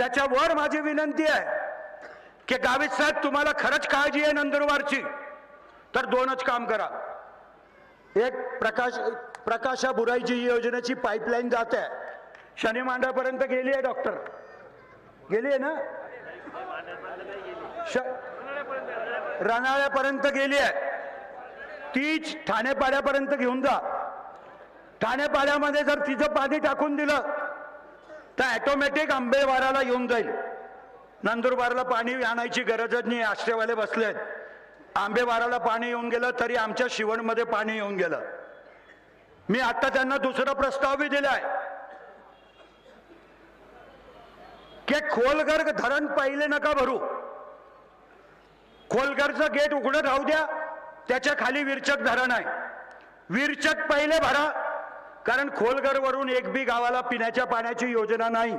त्याच्यावर माझी विनंती आहे की गावित साहेब तुम्हाला खरंच काळजी आहे नंदुरबारची? तर दोनच काम करा. एक प्रकाश प्रकाशा बुराईची योजनेची पाईपलाईन जात आहे. शनी मांडापर्यंत गेली आहे डॉक्टर गेली आहे ना? श रनाळ्यापर्यंत गेली आहे. तीच ठाणेपाड्यापर्यंत घेऊन जा. ठाणेपाड्यामध्ये जर तिचं पाणी टाकून दिलं तर ॲटोमॅटिक आंबेवाराला येऊन जाईल. नंदुरबारला पाणी आणायची गरजच नाही आश्रयवाले बसले आहेत. आंबेवाराला पाणी येऊन गेलं तरी आमच्या शिवणमध्ये पाणी येऊन गेलं. मी आता त्यांना दुसरा प्रस्ताव बी आहे की खोलगर धरण पहिले नका भरू. खोलगरचं गेट उघडं राहू द्या त्याच्याखाली विरचक धरण आहे. विरचक पहिले भरा कारण खोलगरवरून एक बी गावाला पिण्याच्या पाण्याची योजना नाही.